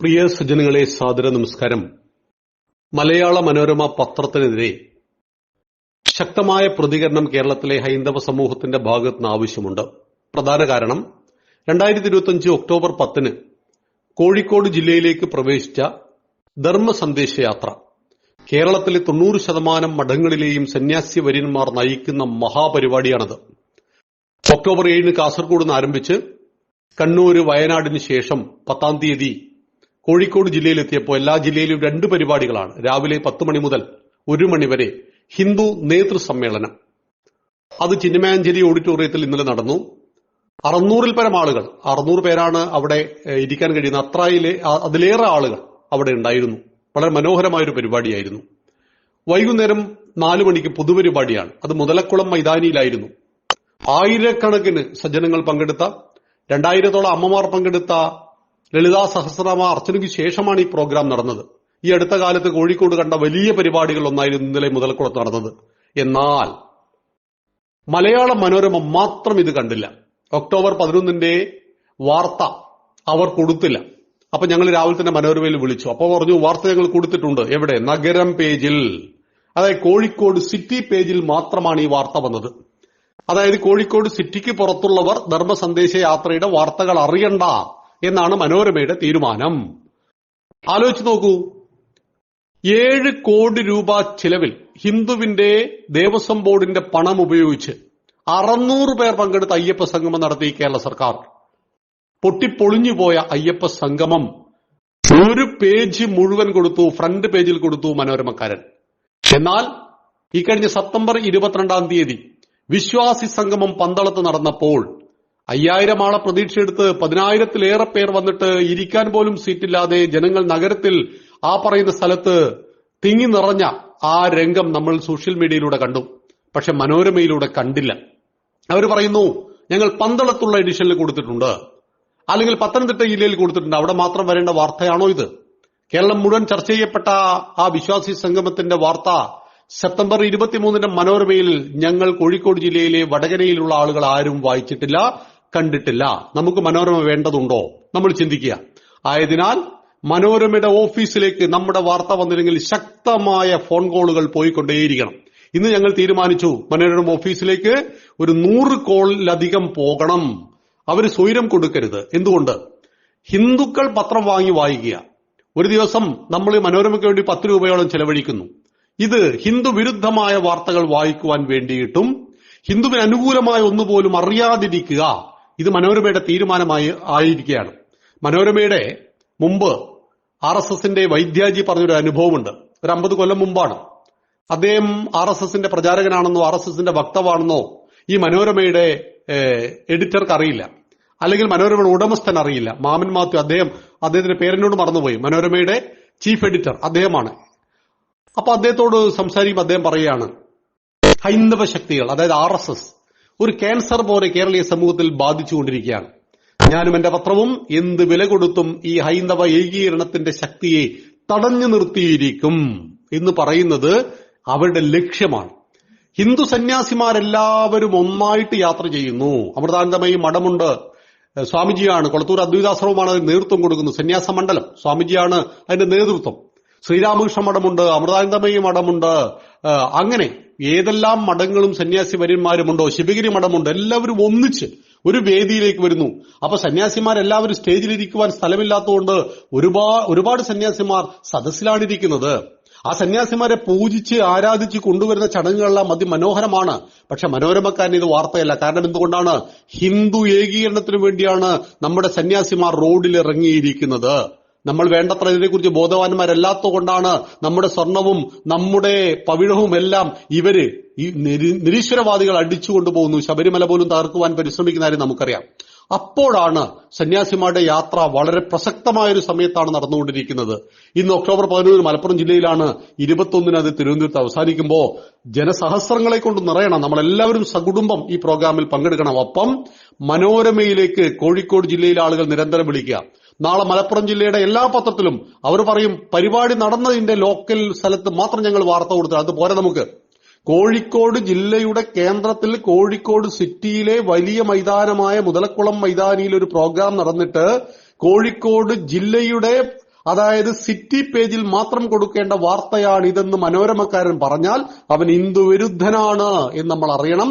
പ്രിയ സജ്ജനങ്ങളെ സാദര നമസ്കാരം. മലയാള മനോരമ പത്രത്തിനെതിരെ ശക്തമായ പ്രതികരണം കേരളത്തിലെ ഹൈന്ദവ സമൂഹത്തിന്റെ ഭാഗത്ത് നിന്ന് ആവശ്യമുണ്ട്. പ്രധാന കാരണം രണ്ടായിരത്തി ഇരുപത്തിയഞ്ച് ഒക്ടോബർ പത്തിന് കോഴിക്കോട് ജില്ലയിലേക്ക് പ്രവേശിച്ച ധർമ്മ സന്ദേശയാത്ര കേരളത്തിലെ തൊണ്ണൂറ് ശതമാനം മഠങ്ങളിലെയും സന്യാസി വര്യന്മാർ നയിക്കുന്ന മഹാപരിപാടിയാണത്. ഒക്ടോബർ ഏഴിന് കാസർഗോഡ് നിന്ന് ആരംഭിച്ച് കണ്ണൂര് വയനാടിന് ശേഷം പത്താം തീയതി കോഴിക്കോട് ജില്ലയിലെത്തിയപ്പോൾ എല്ലാ ജില്ലയിലും രണ്ട് പരിപാടികളാണ്. രാവിലെ പത്ത് മണി മുതൽ ഒരു മണി വരെ ഹിന്ദു നേതൃസമ്മേളനം അത് ചിന്നമാഞ്ചേരി ഓഡിറ്റോറിയത്തിൽ ഇന്നലെ നടന്നു. അറുന്നൂറിൽ പരം ആളുകൾ അറുന്നൂറ് പേരാണ് അവിടെ ഇരിക്കാൻ കഴിയുന്ന അത്രയിലെ അതിലേറെ ആളുകൾ അവിടെ ഉണ്ടായിരുന്നു. വളരെ മനോഹരമായൊരു പരിപാടിയായിരുന്നു. വൈകുന്നേരം നാലു മണിക്ക് പൊതുപരിപാടിയാണ്. അത് മുതലക്കുളം മൈതാനിയിലായിരുന്നു. ആയിരക്കണക്കിന് സജ്ജനങ്ങൾ പങ്കെടുത്ത രണ്ടായിരത്തോളം അമ്മമാർ പങ്കെടുത്ത ലളിതാ സഹസ്രനാമ അർച്ചനയ്ക്ക് ശേഷമാണ് ഈ പ്രോഗ്രാം നടന്നത്. ഈ അടുത്ത കാലത്ത് കോഴിക്കോട് കണ്ട വലിയ പരിപാടികൾ ഒന്നായിരുന്നു ഇന്നലെ മുതൽക്കുളത്ത് നടന്നത്. എന്നാൽ മലയാള മനോരമ മാത്രം ഇത് കണ്ടില്ല. ഒക്ടോബർ പതിനൊന്നിന്റെ വാർത്ത അവർ കൊടുത്തില്ല. അപ്പൊ ഞങ്ങൾ രാവിലെ തന്നെ മനോരമയിൽ വിളിച്ചു. അപ്പൊ പറഞ്ഞു വാർത്ത ഞങ്ങൾ കൊടുത്തിട്ടുണ്ട്. എവിടെ? നഗരം പേജിൽ. അതായത് കോഴിക്കോട് സിറ്റി പേജിൽ മാത്രമാണ് ഈ വാർത്ത വന്നത്. അതായത് കോഴിക്കോട് സിറ്റിക്ക് പുറത്തുള്ളവർ ധർമ്മ സന്ദേശ യാത്രയുടെ വാർത്തകൾ അറിയണ്ട. എന്നാണ് മനോരമയുടെ തീരുമാനം. ആലോചിച്ച് നോക്കൂ. ഏഴ് കോടി രൂപ ചിലവിൽ ഹിന്ദുവിന്റെ ദേവസ്വം ബോർഡിന്റെ പണം ഉപയോഗിച്ച് അറുന്നൂറ് പേർ പങ്കെടുത്ത അയ്യപ്പ സംഗമം നടത്തി കേരള സർക്കാർ. പൊട്ടിപ്പൊളിഞ്ഞുപോയ അയ്യപ്പ സംഗമം ഒരു പേജ് മുഴുവൻ കൊടുത്തു ഫ്രണ്ട് പേജിൽ കൊടുത്തു മനോരമക്കാരൻ. എന്നാൽ ഈ കഴിഞ്ഞ സെപ്റ്റംബർ ഇരുപത്തിരണ്ടാം തീയതി വിശ്വാസി സംഗമം പന്തളത്ത് നടന്നപ്പോൾ അയ്യായിരം ആളെ പ്രതീക്ഷയെടുത്ത് പതിനായിരത്തിലേറെ പേർ വന്നിട്ട് ഇരിക്കാൻ പോലും സീറ്റില്ലാതെ ജനങ്ങൾ നഗരത്തിൽ ആ പറയുന്ന സ്ഥലത്ത് തിങ്ങി നിറഞ്ഞ ആ രംഗം നമ്മൾ സോഷ്യൽ മീഡിയയിലൂടെ കണ്ടു. പക്ഷെ മനോരമയിലൂടെ കണ്ടില്ല. അവർ പറയുന്നു ഞങ്ങൾ പന്തളത്തുള്ള എഡിഷനിൽ കൊടുത്തിട്ടുണ്ട്. അല്ലെങ്കിൽ പത്തനംതിട്ട ജില്ലയിൽ കൊടുത്തിട്ടുണ്ട്. അവിടെ മാത്രം വരേണ്ട വാർത്തയാണോ ഇത്? കേരളം മുഴുവൻ ചർച്ച ചെയ്യപ്പെട്ട ആ വിശ്വാസി സംഗമത്തിന്റെ വാർത്ത സെപ്റ്റംബർ ഇരുപത്തിമൂന്നിന്റെ മനോരമയിൽ ഞങ്ങൾ കോഴിക്കോട് ജില്ലയിലെ വടകരയിലുള്ള ആളുകൾ ആരും വായിച്ചിട്ടില്ല. കണ്ടിട്ടില്ല. നമുക്ക് മനോരമ വേണ്ടതുണ്ടോ? നമ്മൾ ചിന്തിക്കുക. ആയതിനാൽ മനോരമയുടെ ഓഫീസിലേക്ക് നമ്മുടെ വാർത്ത വന്നില്ലെങ്കിൽ ശക്തമായ ഫോൺ കോളുകൾ പോയിക്കൊണ്ടേയിരിക്കണം. ഇന്ന് ഞങ്ങൾ തീരുമാനിച്ചു മനോരമ ഓഫീസിലേക്ക് ഒരു നൂറ് കോളിലധികം പോകണം. അവർ സ്വൈരം കൊടുക്കരുത്. എന്തുകൊണ്ട്? ഹിന്ദുക്കൾ പത്രം വാങ്ങി വായിക്കുക. ഒരു ദിവസം നമ്മൾ മനോരമയ്ക്ക് വേണ്ടി പത്ത് രൂപയോളം ചെലവഴിക്കുന്നു. ഇത് ഹിന്ദു വിരുദ്ധമായ വാർത്തകൾ വായിക്കുവാൻ വേണ്ടിയിട്ടും ഹിന്ദുവിന് അനുകൂലമായ ഒന്നുപോലും അറിയാതിരിക്കുക. ഇത് മനോരമയുടെ തീരുമാനമായി ആയിരിക്കുകയാണ്. മനോരമയുടെ മുമ്പ് ആർ എസ് എസിന്റെ വൈദ്യാജി പറഞ്ഞൊരു അനുഭവമുണ്ട്. ഒരു അമ്പത് കൊല്ലം മുമ്പാണ്. അദ്ദേഹം ആർ എസ് എസിന്റെ പ്രചാരകനാണെന്നോ ആർ എസ് എസിന്റെ വക്താവാണെന്നോ ഈ മനോരമയുടെ എഡിറ്റർക്ക് അറിയില്ല. അല്ലെങ്കിൽ മനോരമയുടെ ഉടമസ്ഥൻ അറിയില്ല. മാമൻ മാത്യു അദ്ദേഹം അദ്ദേഹത്തിന്റെ പേരിനോട് മറന്നുപോയി. മനോരമയുടെ ചീഫ് എഡിറ്റർ അദ്ദേഹമാണ്. അപ്പൊ അദ്ദേഹത്തോട് സംസാരിക്കുമ്പോൾ അദ്ദേഹം പറയുകയാണ് ഹൈന്ദവ ശക്തികൾ അതായത് ആർ എസ് എസ് ഒരു ക്യാൻസർ പോലെ കേരളീയ സമൂഹത്തിൽ ബാധിച്ചുകൊണ്ടിരിക്കുകയാണ്. ഞാനും എന്റെ പത്രവും എന്ത് വില കൊടുത്തും ഈ ഹൈന്ദവ ഏകീകരണത്തിന്റെ ശക്തിയെ തടഞ്ഞു നിർത്തിയിരിക്കും എന്ന് പറയുന്നത് അവരുടെ ലക്ഷ്യമാണ്. ഹിന്ദു സന്യാസിമാരെല്ലാവരും ഒന്നായിട്ട് യാത്ര ചെയ്യുന്നു. അമൃതാനന്ദമയി മഠമുണ്ട്. സ്വാമിജിയാണ്. കൊളത്തൂർ അദ്വൈതാശ്രമമാണ് നേതൃത്വം കൊടുക്കുന്നത് സന്യാസ മണ്ഡലം. സ്വാമിജിയാണ് അതിന്റെ നേതൃത്വം. ശ്രീരാമകൃഷ്ണ മഠമുണ്ട്. അമൃതാനന്ദമയി മഠമുണ്ട്. അങ്ങനെ ഏതെല്ലാം മഠങ്ങളും സന്യാസി വര്യന്മാരുമുണ്ടോ ശിവഗിരി മഠമുണ്ട് എല്ലാവരും ഒന്നിച്ച് ഒരു വേദിയിലേക്ക് വരുന്നു. അപ്പൊ സന്യാസിമാരെല്ലാവരും സ്റ്റേജിലിരിക്കുവാൻ സ്ഥലമില്ലാത്തതുകൊണ്ട് ഒരുപാട് ഒരുപാട് സന്യാസിമാർ സദസ്സിലാണിരിക്കുന്നത്. ആ സന്യാസിമാരെ പൂജിച്ച് ആരാധിച്ച് കൊണ്ടുവരുന്ന ചടങ്ങുകളെല്ലാം അതിമനോഹരമാണ്. പക്ഷെ മനോരമക്കാരൻ ഇത് വാർത്തയല്ല. കാരണം എന്തുകൊണ്ടാണ്? ഹിന്ദു ഏകീകരണത്തിന് വേണ്ടിയാണ് നമ്മുടെ സന്യാസിമാർ റോഡിൽ ഇറങ്ങിയിരിക്കുന്നത് നമ്മൾ വേണ്ടത്ര ഇതിനെക്കുറിച്ച് ബോധവാന്മാരല്ലാത്ത കൊണ്ടാണ് നമ്മുടെ സ്വർണവും നമ്മുടെ പവിഴവും എല്ലാം ഇവർ ഈ നിരീശ്വരവാദികൾ അടിച്ചു കൊണ്ടുപോകുന്നു ശബരിമല പോലും തകർക്കുവാൻ പരിശ്രമിക്കുന്ന കാര്യം നമുക്കറിയാം. അപ്പോഴാണ് സന്യാസിമാരുടെ യാത്ര വളരെ പ്രസക്തമായ ഒരു സമയത്താണ് നടന്നുകൊണ്ടിരിക്കുന്നത്. ഇന്ന് ഒക്ടോബർ പതിനൊന്നിന് മലപ്പുറം ജില്ലയിലാണ് ഇരുപത്തൊന്നിന് അത് തിരുവനന്തപുരത്ത് അവസാനിക്കുമ്പോൾ ജനസഹസ്രങ്ങളെ കൊണ്ട് നിറയണം. നമ്മളെല്ലാവരും സകുടുംബം ഈ പ്രോഗ്രാമിൽ പങ്കെടുക്കണം. ഒപ്പം മനോരമയിലേക്ക് കോഴിക്കോട് ജില്ലയിലെ ആളുകൾ നിരന്തരം വിളിക്കുക. നാളെ മലപ്പുറം ജില്ലയുടെ എല്ലാ പത്രത്തിലും അവർ പറയും പരിപാടി നടന്നതിന്റെ ലോക്കൽ സ്ഥലത്ത് മാത്രം ഞങ്ങൾ വാർത്ത കൊടുത്തു അത് പോരെ നമുക്ക്. കോഴിക്കോട് ജില്ലയുടെ കേന്ദ്രത്തിൽ കോഴിക്കോട് സിറ്റിയിലെ വലിയ മൈതാനമായ മുതലക്കുളം മൈതാനിയിൽ ഒരു പ്രോഗ്രാം നടന്നിട്ട് കോഴിക്കോട് ജില്ലയുടെ അതായത് സിറ്റി പേജിൽ മാത്രം കൊടുക്കേണ്ട വാർത്തയാണ് ഇതെന്ന് മനോരമക്കാരൻ പറഞ്ഞാൽ അവൻ ഹിന്ദുവിരുദ്ധനാണ് എന്ന് നമ്മൾ അറിയണം.